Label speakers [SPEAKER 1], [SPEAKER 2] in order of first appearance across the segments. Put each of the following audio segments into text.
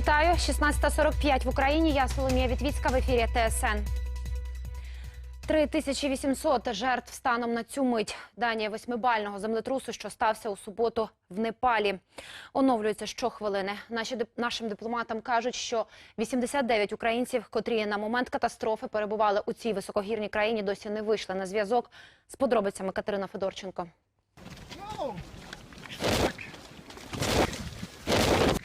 [SPEAKER 1] Вітаю, 16.45 в Україні. Я Соломія Вітвіцька в ефірі ТСН. 3800 жертв станом на цю мить. Дані восьмибального землетрусу, що стався у суботу в Непалі. Оновлюється щохвилини. Наші нашим дипломатам кажуть, що 89 українців, котрі на момент катастрофи перебували у цій високогірній країні, досі не вийшли на зв'язок. З подробицями Катерина Федорченко.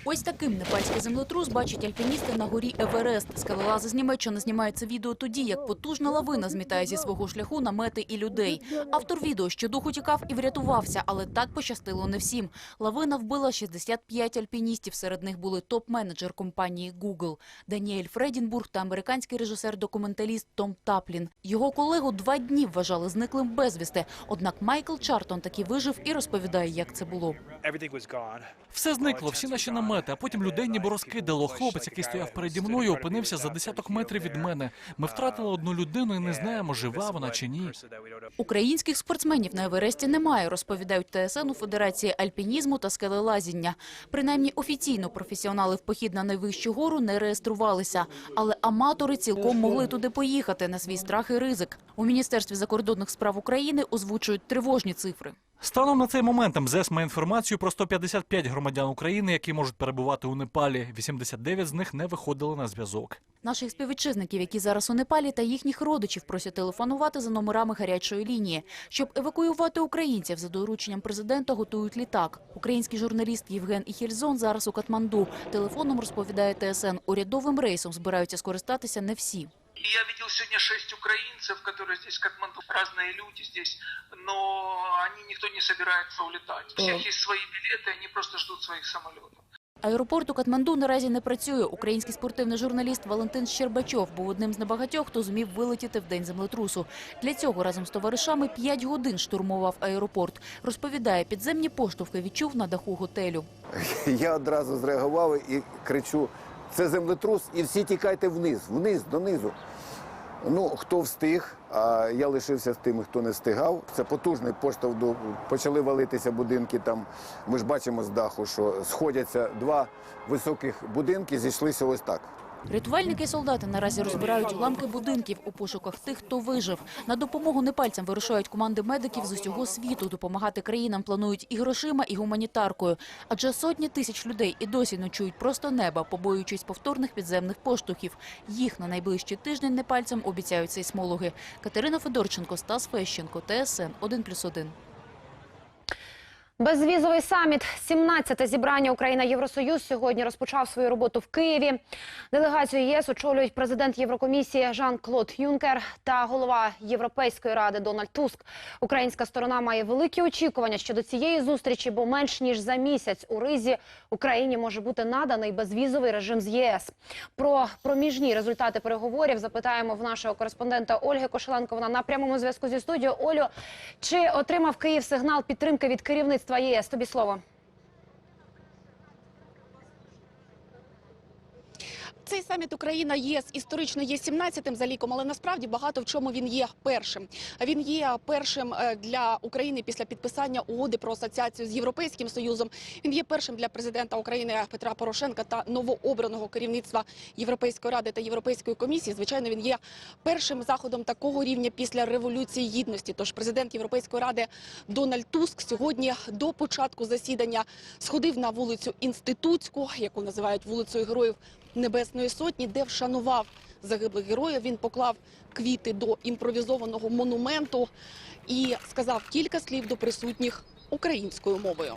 [SPEAKER 2] Ось таким непальський землетрус бачать альпіністи на горі Еверест. Скелелази з Німеччини знімають це відео тоді, як потужна лавина змітає зі свого шляху намети і людей. Автор відео щодуху тікав і врятувався, але так пощастило не всім. Лавина вбила 65 альпіністів. Серед них були топ-менеджер компанії Google Даніель Фредінбург та американський режисер-документаліст Том Таплін. Його колегу два дні вважали зниклим безвісти. Однак Майкл Чартон таки вижив і розповідає, як це було.
[SPEAKER 3] Все зникло, всі наші намети, а потім людей ніби розкидало. Хлопець, який стояв переді мною, опинився за десяток метрів від мене. Ми втратили одну людину і не знаємо, жива вона чи ні.
[SPEAKER 2] Українських спортсменів на Евересті немає, розповідають ТСН у Федерації альпінізму та скелелазіння. Принаймні офіційно професіонали в похід на найвищу гору не реєструвалися, але аматори цілком могли туди поїхати на свій страх і ризик. У міністерстві закордонних справ України озвучують тривожні цифри.
[SPEAKER 3] Станом на цей момент МЗС має інформацію про 155 громадян України, які можуть перебувати у Непалі. 89 з них не виходили на зв'язок.
[SPEAKER 2] Наших співвітчизників, які зараз у Непалі, та їхніх родичів просять телефонувати за номерами гарячої лінії. Щоб евакуювати українців за дорученням президента, готують літак. Український журналіст Євген Іхельзон зараз у Катманду. Телефоном розповідає ТСН. Урядовим рейсом збираються скористатися не всі.
[SPEAKER 4] И я видел сегодня шесть украинцев, которые здесь в Катманду. Разные люди здесь, но они никто не собирается улетать. У всех есть свои билеты, они просто ждут своих самолетов.
[SPEAKER 2] Аеропорт у Катманду наразі не працює. Український спортивний журналіст Валентин Щербачов був одним з небагатьох, хто зумів вилетіти в день землетрусу. Для цього разом з товаришами 5 годин штурмував аеропорт. Розповідає, підземні поштовхи відчув на даху готелю.
[SPEAKER 5] Я одразу зреагував і кричу: це землетрус, і всі тікайте вниз, вниз, донизу. Ну, хто встиг, а я лишився з тими, хто не встигав. Це потужний поштовх. до- Почали валитися будинки. Там ми ж бачимо з даху, що сходяться два високих будинки, зійшлися ось так.
[SPEAKER 2] Рятувальники і солдати наразі розбирають уламки будинків у пошуках тих, хто вижив. На допомогу непальцям вирушають команди медиків з усього світу. Допомагати країнам планують і грошима, і гуманітаркою. Адже сотні тисяч людей і досі ночують просто неба, побоюючись повторних підземних поштовхів. Їх на найближчий тиждень непальцям обіцяють сейсмологи. Катерина Федорченко, Стас Фещенко, ТСН 1+,1.
[SPEAKER 1] Безвізовий саміт, 17-те зібрання Україна Євросоюз сьогодні розпочав свою роботу в Києві. Делегацію ЄС очолюють президент Єврокомісії Жан-Клод Юнкер та голова Європейської ради Дональд Туск. Українська сторона має великі очікування щодо цієї зустрічі, бо менш ніж за місяць у Ризі Україні може бути наданий безвізовий режим з ЄС. Про проміжні результати переговорів запитаємо в нашого кореспондента Ольги Кошеленко. Вона на прямому зв'язку зі студією. Олю, чи отримав Київ сигнал підтримки від керівництва ЄС? Тобі слово.
[SPEAKER 6] Цей саміт Україна ЄС історично є 17-тим за ліком, але насправді багато в чому він є першим. Він є першим е, для України після підписання угоди про асоціацію з Європейським Союзом. Він є першим для президента України Петра Порошенка та новообраного керівництва Європейської ради та Європейської комісії. Звичайно, він є першим заходом такого рівня після революції гідності. Тож президент Європейської ради Дональд Туск сьогодні до початку засідання сходив на вулицю Інститутську, яку називають вулицею Героїв Небесної Сотні, де вшанував загиблих героїв. Він поклав квіти до імпровізованого монументу і сказав кілька слів до присутніх українською мовою.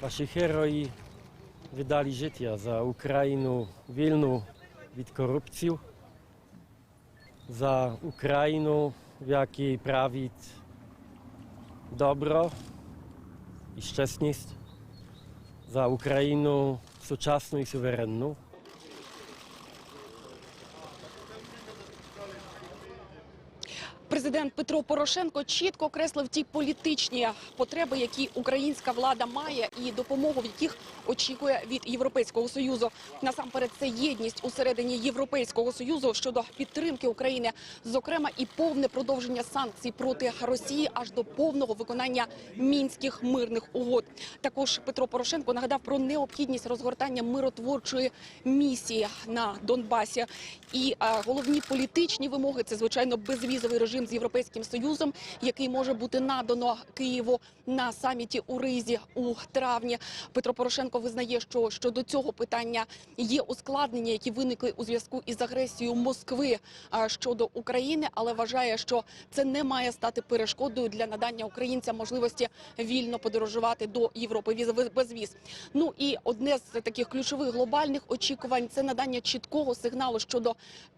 [SPEAKER 7] Ваші герої віддали життя за Україну вільну від корупції, за Україну, в якій править добро і чесність, за Україну сучасну і суверенну.
[SPEAKER 6] Президент Петро Порошенко чітко окреслив ті політичні потреби, які українська влада має, і допомогу, в яких очікує від Європейського союзу. Насамперед, це єдність усередині Європейського союзу щодо підтримки України, зокрема, і повне продовження санкцій проти Росії аж до повного виконання мінських мирних угод. Також Петро Порошенко нагадав про необхідність розгортання миротворчої місії на Донбасі. І е, головні політичні вимоги це звичайно безвізовий режим європейським союзом, який може бути надано Києву на саміті у Ризі у травні. Петро Порошенко визнає, що щодо цього питання є ускладнення, які виникли у зв'язку із агресією Москви е, щодо України, але вважає, що це не має стати перешкодою для надання українцям можливості вільно подорожувати до Європи віз- безвіз. Ну і одне з таких ключових глобальних очікувань це надання чіткого сигналу щодо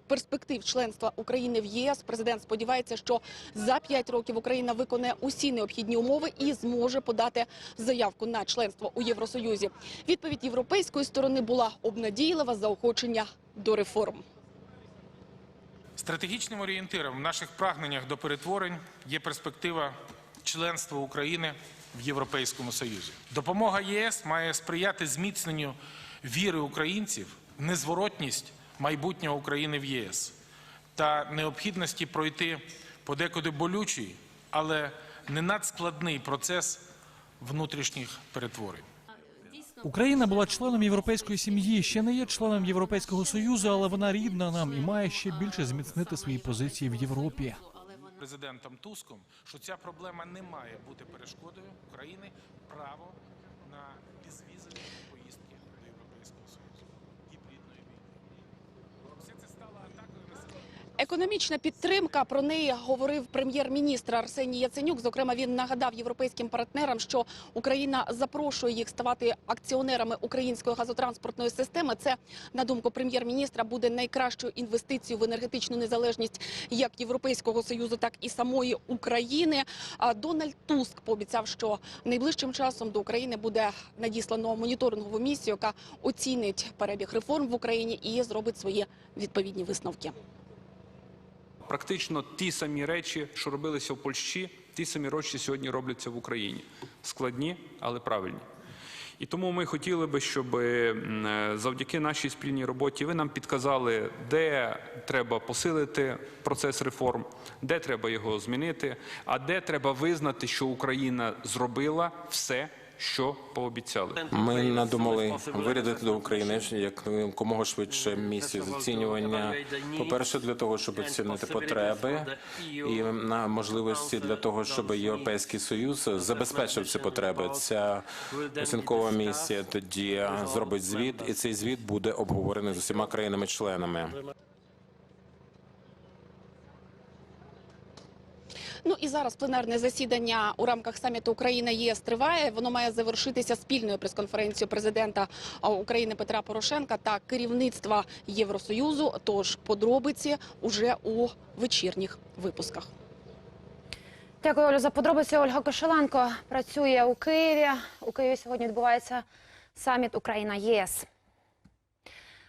[SPEAKER 6] перспектив членства України в ЄС. Президент сподівається, що за п'ять років Україна виконає усі необхідні умови і зможе подати заявку на членство у Євросоюзі. Відповідь європейської сторони була обнадійлива заохочення до реформ.
[SPEAKER 8] Стратегічним орієнтиром в наших прагненнях до перетворень є перспектива членства України в Європейському Союзі. Допомога ЄС має сприяти зміцненню віри українців незворотність майбутнього України в ЄС та необхідності пройти подекуди болючий, але не надскладний процес внутрішніх перетворень.
[SPEAKER 3] Україна була членом європейської сім'ї, ще не є членом Європейського союзу, але вона рідна нам і має ще більше зміцнити свої позиції в Європі.
[SPEAKER 8] президентом Туском, що ця проблема не має бути перешкодою України право на безвізові поїздки до Європейського Союзу гібридної війни. Все це стало атакою на себе.
[SPEAKER 6] Економічна підтримка про неї говорив прем'єр-міністр Арсеній Яценюк. Зокрема, він нагадав європейським партнерам, що Україна запрошує їх ставати акціонерами української газотранспортної системи. Це на думку прем'єр-міністра буде найкращою інвестицією в енергетичну незалежність як Європейського союзу, так і самої України. Дональд Туск пообіцяв, що найближчим часом до України буде надіслано моніторингову місію, яка оцінить перебіг реформ в Україні і зробить свої відповідні висновки.
[SPEAKER 9] Практично ті самі речі, що робилися в Польщі, ті самі речі сьогодні робляться в Україні. Складні, але правильні. І тому ми хотіли би, щоб е, завдяки нашій спільній роботі ви нам підказали, де треба посилити процес реформ, де треба його змінити, а де треба визнати, що Україна зробила все, що пообіцяли.
[SPEAKER 10] Ми надумали вирядити до України якомога швидше місію з оцінювання. По-перше, для того, щоб оцінити потреби і на можливості для того, щоб Європейський Союз забезпечив ці потреби. Ця оцінкова місія тоді зробить звіт, і цей звіт буде обговорений з усіма країнами-членами.
[SPEAKER 6] Ну і зараз пленарне засідання у рамках саміту Україна ЄС триває. Воно має завершитися спільною прес-конференцією президента України Петра Порошенка та керівництва Євросоюзу. Тож подробиці уже у вечірніх випусках.
[SPEAKER 1] Дякую, Олю, за подробиці. Ольга Кошеленко працює у Києві. У Києві сьогодні відбувається саміт Україна ЄС.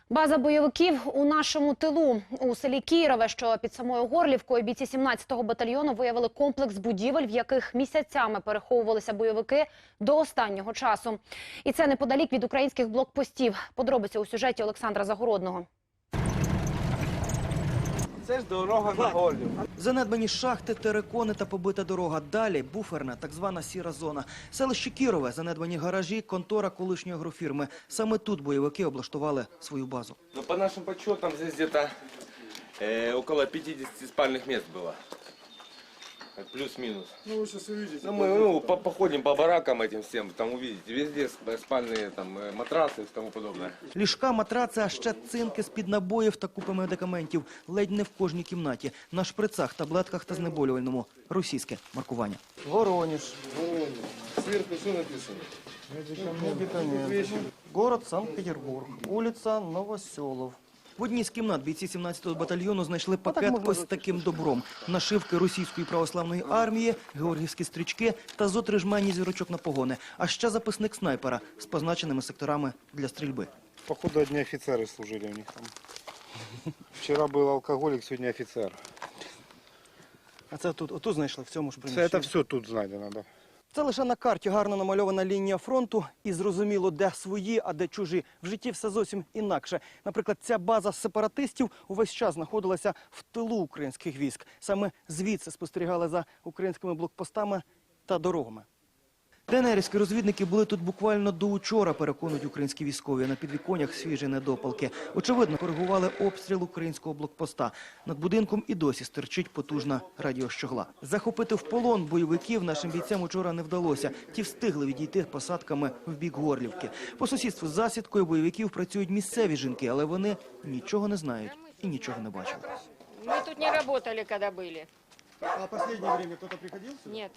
[SPEAKER 1] База бойовиків у нашому тилу у селі Кірове, що під самою Горлівкою, бійці 17-го батальйону виявили комплекс будівель, в яких місяцями переховувалися бойовики до останнього часу. І це неподалік від українських блокпостів. Подробиці у сюжеті Олександра Загородного.
[SPEAKER 11] Це ж дорога на Горлів.
[SPEAKER 12] Занедбані шахти, терикони та побита дорога. Далі буферна, так звана сіра зона. Селище Кірове, занедбані гаражі, контора колишньої агрофірми. Саме тут бойовики облаштували свою базу.
[SPEAKER 11] Ну, по нашим подсчетам, здесь где-то э, около 50 спальных мест было. Э, Плюс-минус. Ну, вы сейчас увидите. Ну, мы ну, по- походим по баракам этим всем, там увидите. Везде сп- спальные там, э, матрасы и тому подобное.
[SPEAKER 12] Ліжка, матраци, а ще цинки з-під набоїв та купи медикаментів. Ледь не в кожній кімнаті. На шприцах, таблетках та знеболювальному. Російське маркування.
[SPEAKER 11] Воронеж. Сверху что написано?
[SPEAKER 12] Город Санкт-Петербург. Улиця Новоселов. В одній з кімнат бійці 17-го батальйону знайшли пакет ось таким добром. Нашивки російської православної армії, георгівські стрічки та зотрижмені зірочок на погони. А ще записник снайпера з позначеними секторами для стрільби.
[SPEAKER 13] Походу, одни офицеры служили у них там. Вчера был алкоголик, сегодня офицер.
[SPEAKER 12] А це тут, отут знайшли, в цьому ж
[SPEAKER 13] Це,
[SPEAKER 12] приміщенні.
[SPEAKER 13] це все тут знайдено, да.
[SPEAKER 12] Це лише на карті гарно намальована лінія фронту, і зрозуміло, де свої, а де чужі. В житті все зовсім інакше. Наприклад, ця база сепаратистів увесь час знаходилася в тилу українських військ. Саме звідси спостерігали за українськими блокпостами та дорогами. ДНРівські розвідники були тут буквально до учора, переконують українські військові. На підвіконнях свіжі недопалки. Очевидно, коригували обстріл українського блокпоста. Над будинком і досі стерчить потужна радіощогла. Захопити в полон бойовиків нашим бійцям учора не вдалося. Ті встигли відійти посадками в бік Горлівки. По сусідству з засідкою бойовиків працюють місцеві жінки, але вони нічого не знають і нічого не бачили.
[SPEAKER 14] Мы тут не работали, когда были.
[SPEAKER 12] А останнє время хтось приходив?
[SPEAKER 14] Нет.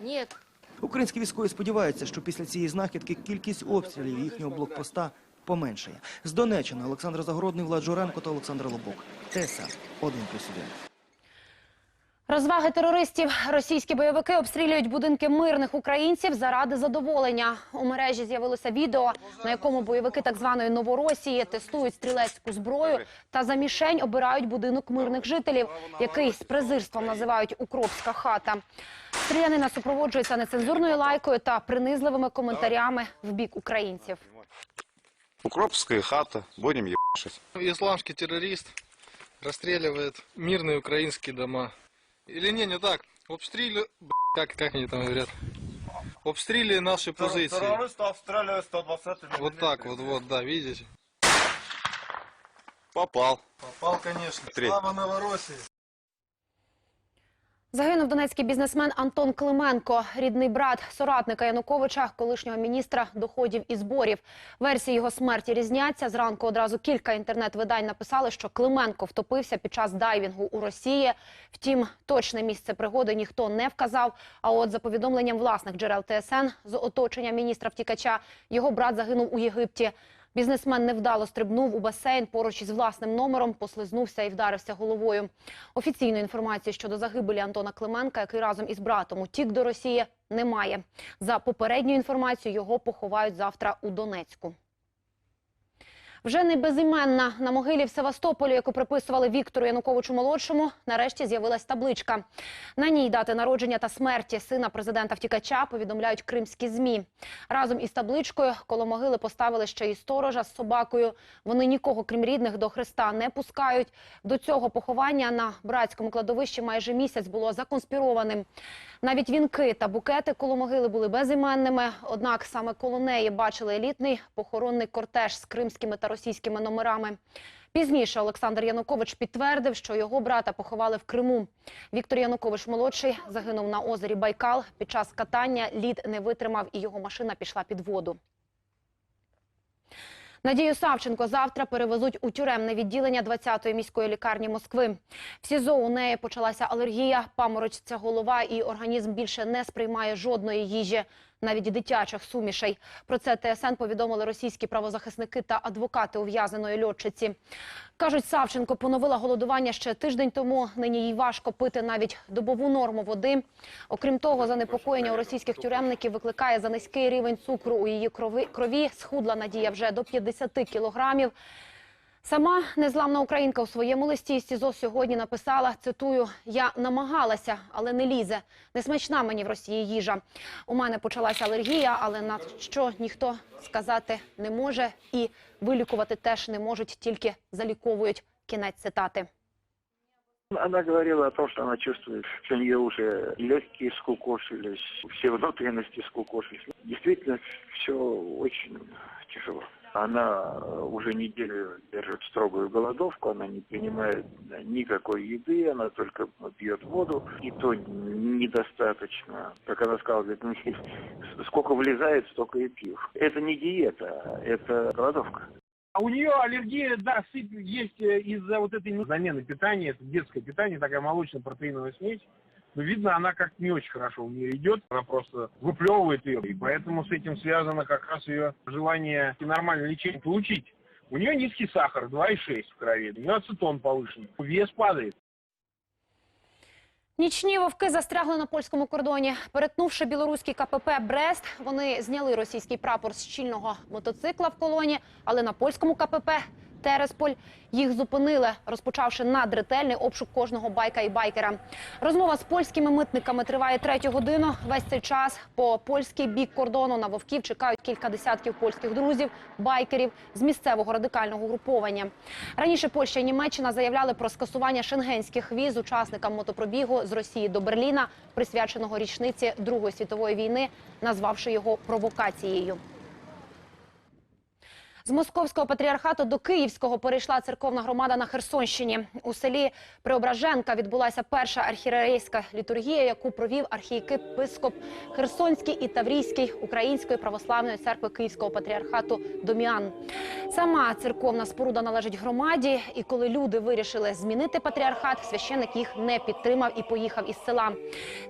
[SPEAKER 14] Нет.
[SPEAKER 12] Українські військові сподіваються, що після цієї знахідки кількість обстрілів їхнього блокпоста поменшає. З Донеччини Олександр Загородний, Влад Журенко та Олександр Лобок. ТСН 1+,1.
[SPEAKER 1] Розваги терористів. Російські бойовики обстрілюють будинки мирних українців заради задоволення. У мережі з'явилося відео, на якому бойовики так званої Новоросії тестують стрілецьку зброю та за мішень обирають будинок мирних жителів, який з презирством називають «Укропська хата». Стрілянина супроводжується нецензурною лайкою та принизливими коментарями в бік українців.
[SPEAKER 13] Укропская хата, будем ебашить.
[SPEAKER 15] Исламский террорист расстреливает мирные украинские дома. Или не, не так. Обстріли... б***ь, Как, как они там говорят? Обстріли наши позиции.
[SPEAKER 13] Террористы обстреливают 120
[SPEAKER 15] Вот так вот, вот, да, видите?
[SPEAKER 13] Попал.
[SPEAKER 15] Попал, конечно. Слава Новороссии.
[SPEAKER 1] Загинув донецький бізнесмен Антон Клименко, рідний брат соратника Януковича, колишнього міністра доходів і зборів. Версії його смерті різняться. Зранку одразу кілька інтернет-видань написали, що Клименко втопився під час дайвінгу у Росії. Втім, точне місце пригоди ніхто не вказав. А от за повідомленням власних джерел ТСН з оточення міністра втікача, його брат загинув у Єгипті. Бізнесмен невдало стрибнув у басейн поруч із власним номером, послизнувся і вдарився головою. Офіційної інформації щодо загибелі Антона Клименка, який разом із братом утік до Росії, немає. За попередньою інформацією, його поховають завтра у Донецьку. Вже не безіменна на могилі в Севастополі, яку приписували Віктору Януковичу молодшому, нарешті з'явилась табличка. На ній дати народження та смерті сина президента втікача повідомляють кримські змі. Разом із табличкою коло могили поставили ще і сторожа з собакою. Вони нікого, крім рідних, до Христа не пускають. До цього поховання на братському кладовищі майже місяць було законспірованим. Навіть вінки та букети коло могили були безіменними. Однак саме коло неї бачили елітний похоронний кортеж з кримськими та російськими номерами. Пізніше Олександр Янукович підтвердив, що його брата поховали в Криму. Віктор Янукович молодший загинув на озері Байкал. Під час катання лід не витримав і його машина пішла під воду. Надію Савченко завтра перевезуть у тюремне відділення 20-ї міської лікарні Москви. В СІЗО у неї почалася алергія, паморочиться голова і організм більше не сприймає жодної їжі, навіть дитячих сумішей. Про це ТСН повідомили російські правозахисники та адвокати ув'язненої льотчиці. Кажуть, Савченко поновила голодування ще тиждень тому. Нині їй важко пити навіть добову норму води. Окрім того, занепокоєння у російських тюремників викликає за низький рівень цукру у її крові. крові. Схудла Надія вже до 50 кілограмів. Сама незламна українка у своєму листі із СІЗО сьогодні написала, цитую, «Я намагалася, але не лізе. Несмачна мені в Росії їжа. У мене почалася алергія, але на що ніхто сказати не може. І вилікувати теж не можуть, тільки заліковують». Кінець цитати.
[SPEAKER 16] Она говорила о том, что она чувствует, что у нее уже легкие скукошились, все внутренности скукошились. Действительно, все очень тяжело. Она уже неделю держит строгую голодовку, она не принимает никакой еды, она только пьет воду, и то недостаточно. Как она сказала, говорит, «Ну, сколько влезает, столько и пью. Это не диета, это голодовка.
[SPEAKER 17] А у нее аллергия, да, сыпь есть э, из-за вот этой замены питания, это детское питание, такая молочно-протеиновая смесь. Но видно, она как не очень хорошо у нее идет, она просто выплевывает ее. И поэтому с этим связано как раз ее желание нормальное лечение получить. У нее низкий сахар, 2,6 в крови, у нее ацетон повышен, вес падает.
[SPEAKER 1] Нічні вовки застрягли на польському кордоні. Перетнувши білоруський КПП Брест, вони зняли російський прапор з щільного мотоцикла в колоні, але на польському КПП Тересполь. Їх зупинили, розпочавши надретельний обшук кожного байка і байкера. Розмова з польськими митниками триває третю годину. Весь цей час по польський бік кордону на вовків чекають кілька десятків польських друзів, байкерів з місцевого радикального груповання. Раніше Польща і Німеччина заявляли про скасування шенгенських віз учасникам мотопробігу з Росії до Берліна, присвяченого річниці Другої світової війни, назвавши його провокацією. З московського патріархату до київського перейшла церковна громада на Херсонщині. У селі Преображенка відбулася перша архієрейська літургія, яку провів архієпископ Херсонський і Таврійський Української православної церкви Київського патріархату Доміан. Сама церковна споруда належить громаді, і коли люди вирішили змінити патріархат, священик їх не підтримав і поїхав із села.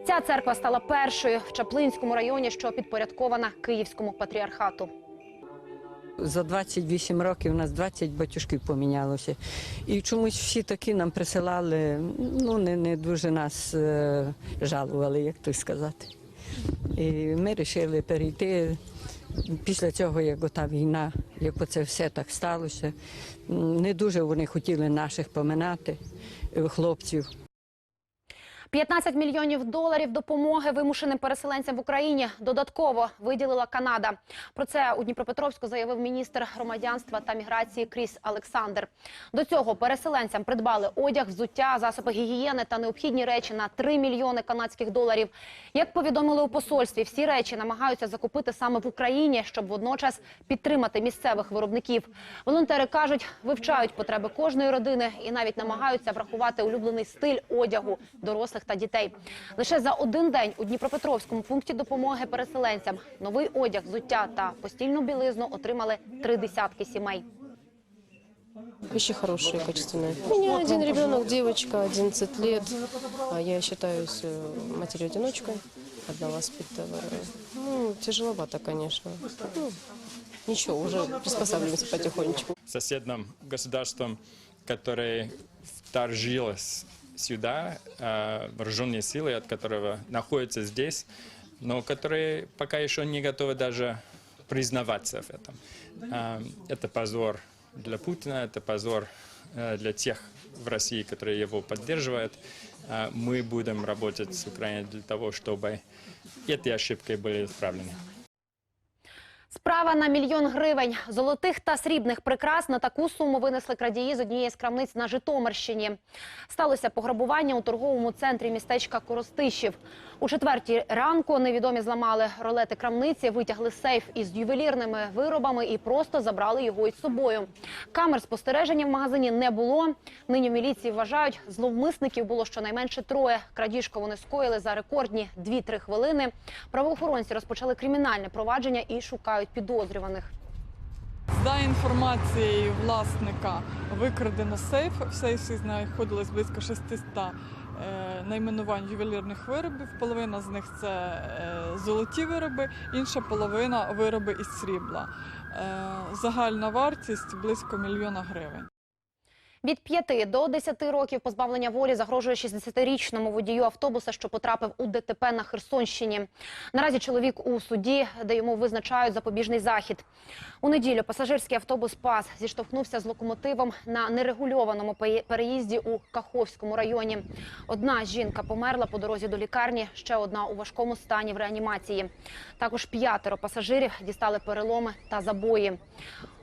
[SPEAKER 1] Ця церква стала першою в Чаплинському районі, що підпорядкована Київському патріархату.
[SPEAKER 18] За 28 років у нас 20 батюшків помінялося. І чомусь всі такі нам присилали, ну не, не дуже нас е, жалували, як то сказати. І ми вирішили перейти. Після цього, як ота війна, як оце все так сталося, не дуже вони хотіли наших поминати, е, хлопців.
[SPEAKER 1] 15 мільйонів доларів допомоги вимушеним переселенцям в Україні додатково виділила Канада. Про це у Дніпропетровську заявив міністр громадянства та міграції Кріс Олександр. До цього переселенцям придбали одяг, взуття, засоби гігієни та необхідні речі на 3 мільйони канадських доларів. Як повідомили у посольстві, всі речі намагаються закупити саме в Україні, щоб водночас підтримати місцевих виробників. Волонтери кажуть, вивчають потреби кожної родини і навіть намагаються врахувати улюблений стиль одягу дорослих та дітей. Лише за один день у Дніпропетровському пункті допомоги переселенцям новий одяг, взуття та постільну білизну отримали три десятки сімей.
[SPEAKER 19] Вещи хорошие, качественные. У меня один ребенок, девочка, 11 лет. А Я считаюсь э, матерью-одиночкой, одна воспитываю. Ну, тяжеловато, конечно. Ну, ничего, уже приспосабливаемся потихонечку.
[SPEAKER 20] соседним государством, которое вторжилось сюда, э, вооруженные силы, от которого находятся здесь, но которые пока еще не готовы даже признаваться в этом. Э, Это позор для Путина, это позор э, для тех в России, которые его поддерживают. Э, Мы будем работать с Украиной для того, чтобы эти ошибки были исправлены.
[SPEAKER 1] Справа на мільйон гривень. Золотих та срібних прикрас на таку суму винесли крадії з однієї з крамниць на Житомирщині. Сталося пограбування у торговому центрі містечка Коростишів. У четвертій ранку невідомі зламали ролети крамниці, витягли сейф із ювелірними виробами і просто забрали його із собою. Камер спостереження в магазині не було. Нині міліції вважають, зловмисників було щонайменше троє. Крадіжку вони скоїли за рекордні 2-3 хвилини. Правоохоронці розпочали кримінальне провадження і шукають підозрюваних.
[SPEAKER 21] За інформацією власника викрадено сейф. В сейфі знаходилось близько 600 е, найменувань ювелірних виробів. Половина з них це е, золоті вироби, інша половина вироби із срібла. Е, Загальна вартість близько мільйона гривень.
[SPEAKER 1] Від 5 до 10 років позбавлення волі загрожує 60-річному водію автобуса, що потрапив у ДТП на Херсонщині. Наразі чоловік у суді, де йому визначають запобіжний захід. У неділю пасажирський автобус ПАС зіштовхнувся з локомотивом на нерегульованому переїзді у Каховському районі. Одна жінка померла по дорозі до лікарні, ще одна у важкому стані в реанімації. Також п'ятеро пасажирів дістали переломи та забої.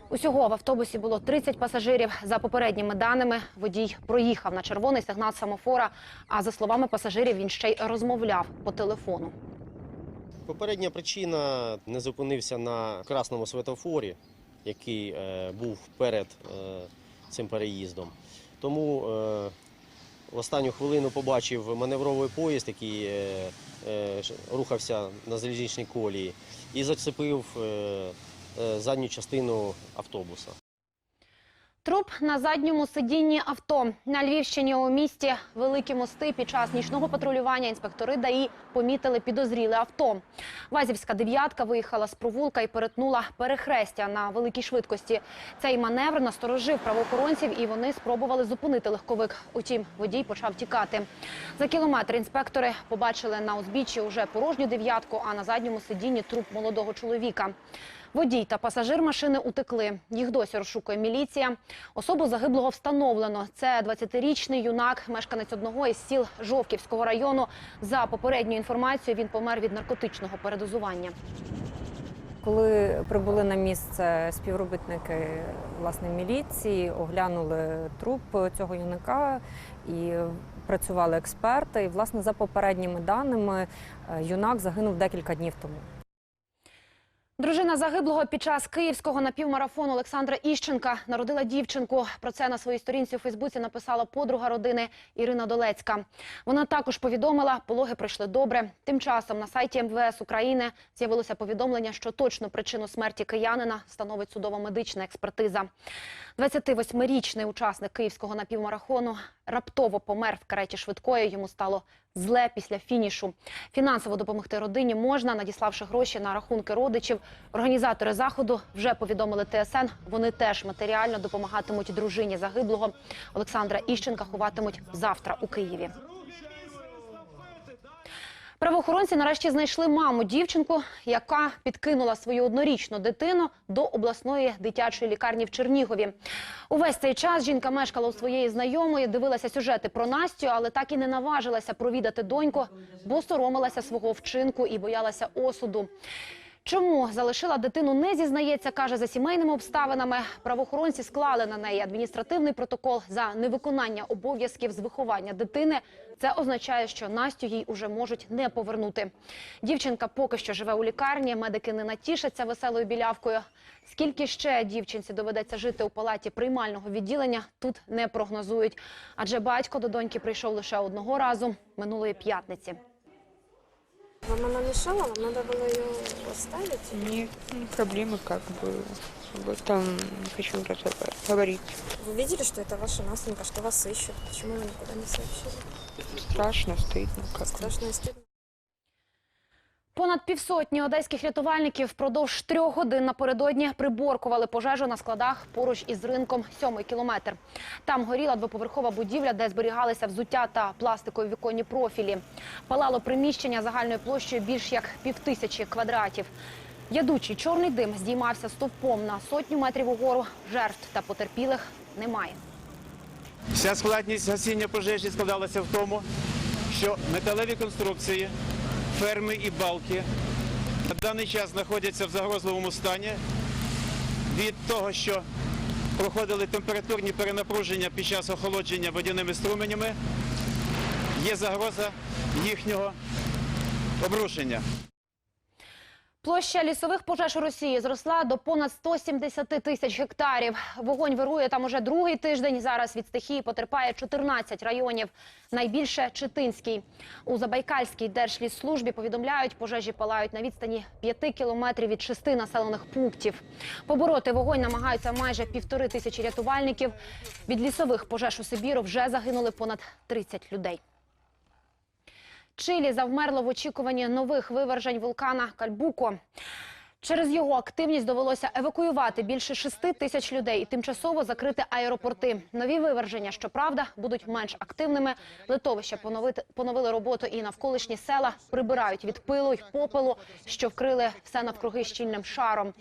[SPEAKER 1] Усього в автобусі було 30 пасажирів. За попередніми даними, водій проїхав на червоний сигнал семафора. А за словами пасажирів, він ще й розмовляв по телефону.
[SPEAKER 22] Попередня причина не зупинився на красному светофорі, який е, був перед е, цим переїздом. Тому е, в останню хвилину побачив маневровий поїзд, який е, е, рухався на залізничній колії, і зацепив е, задню частину автобуса.
[SPEAKER 1] Труп на задньому сидінні авто. На Львівщині у місті Великі Мости під час нічного патрулювання інспектори ДАІ помітили підозріле авто. Вазівська дев'ятка виїхала з провулка і перетнула перехрестя на великій швидкості. Цей маневр насторожив правоохоронців і вони спробували зупинити легковик. Утім, водій почав тікати. За кілометр інспектори побачили на узбіччі уже порожню дев'ятку, а на задньому сидінні труп молодого чоловіка. Водій та пасажир машини утекли. Їх досі розшукує міліція. Особу загиблого встановлено. Це 20-річний юнак, мешканець одного із сіл Жовківського району. За попередньою інформацією, він помер від наркотичного передозування.
[SPEAKER 23] Коли прибули на місце співробітники власне міліції, оглянули труп цього юнака і працювали експерти. І власне за попередніми даними е, юнак загинув декілька днів тому.
[SPEAKER 1] Дружина загиблого під час київського напівмарафону Олександра Іщенка народила дівчинку. Про це на своїй сторінці у Фейсбуці написала подруга родини Ірина Долецька. Вона також повідомила, пологи пройшли добре. Тим часом на сайті МВС України з'явилося повідомлення, що точну причину смерті киянина встановить судово-медична експертиза. 28-річний учасник київського напівмарафону раптово помер в кареті швидкої. Йому стало зле після фінішу. Фінансово допомогти родині можна, надіславши гроші на рахунки родичів. Організатори заходу вже повідомили ТСН. Вони теж матеріально допомагатимуть дружині загиблого. Олександра Іщенка ховатимуть завтра у Києві. Правоохоронці нарешті знайшли маму дівчинку, яка підкинула свою однорічну дитину до обласної дитячої лікарні в Чернігові. Увесь цей час жінка мешкала у своєї знайомої, дивилася сюжети про Настю, але так і не наважилася провідати доньку, бо соромилася свого вчинку і боялася осуду. Чому залишила дитину, не зізнається, каже, за сімейними обставинами. Правоохоронці склали на неї адміністративний протокол за невиконання обов'язків з виховання дитини. Це означає, що Настю їй уже можуть не повернути. Дівчинка поки що живе у лікарні. Медики не натішаться веселою білявкою. Скільки ще дівчинці доведеться жити у палаті приймального відділення, тут не прогнозують. Адже батько до доньки прийшов лише одного разу минулої п'ятниці.
[SPEAKER 24] Вам она мешала? Вам надо было ее оставить?
[SPEAKER 25] Нет, ну, проблемы как бы об этом не хочу разговаривать- говорить.
[SPEAKER 24] Вы видели, что это ваша Настенька, что вас ищут? Почему вы никуда не сообщили?
[SPEAKER 25] Страшно, стыдно. Как
[SPEAKER 24] Страшно и стыдно.
[SPEAKER 1] Понад півсотні одеських рятувальників впродовж трьох годин напередодні приборкували пожежу на складах поруч із ринком сьомий кілометр. Там горіла двоповерхова будівля, де зберігалися взуття та пластикові віконні профілі. Палало приміщення загальною площею більш як півтисячі квадратів. Ядучий чорний дим здіймався стовпом на сотню метрів угору. Жертв та потерпілих немає.
[SPEAKER 26] Вся складність гасіння пожежі складалася в тому, що металеві конструкції, ферми і балки на даний час знаходяться в загрозливому стані від того, що проходили температурні перенапруження під час охолодження водяними струменями. Є загроза їхнього обрушення.
[SPEAKER 1] Площа лісових пожеж у Росії зросла до понад 170 тисяч гектарів. Вогонь вирує там уже другий тиждень. Зараз від стихії потерпає 14 районів. Найбільше Читинський. У Забайкальській держлісслужбі повідомляють, пожежі палають на відстані 5 кілометрів від шести населених пунктів. Побороти вогонь намагаються майже півтори тисячі рятувальників. Від лісових пожеж у Сибіру вже загинули понад 30 людей. Чилі завмерло в очікуванні нових вивержень вулкана Кальбуко. Через його активність довелося евакуювати більше шести тисяч людей і тимчасово закрити аеропорти. Нові виверження, щоправда, будуть менш активними. Литовище поновити, поновили роботу і навколишні села прибирають від пилу й попелу, що вкрили все навкруги щільним шаром.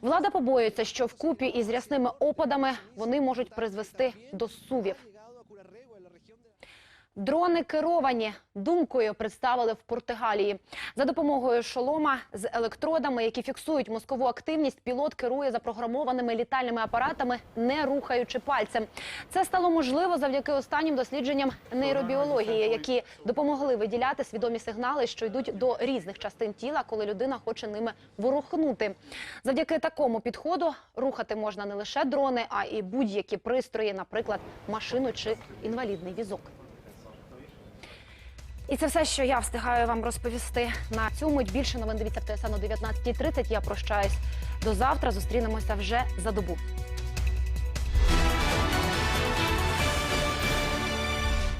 [SPEAKER 1] Влада побоюється, що вкупі із рясними опадами вони можуть призвести до сувів. Дрони керовані думкою представили в Португалії. За допомогою шолома з електродами, які фіксують мозкову активність, пілот керує запрограмованими літальними апаратами, не рухаючи пальцем. Це стало можливо завдяки останнім дослідженням нейробіології, які допомогли виділяти свідомі сигнали, що йдуть до різних частин тіла, коли людина хоче ними ворухнути. Завдяки такому підходу рухати можна не лише дрони, а і будь-які пристрої, наприклад, машину чи інвалідний візок. І це все, що я встигаю вам розповісти на цю мить. Більше новин дивіться в ТСН о 19.30. Я прощаюсь до завтра. Зустрінемося вже за добу.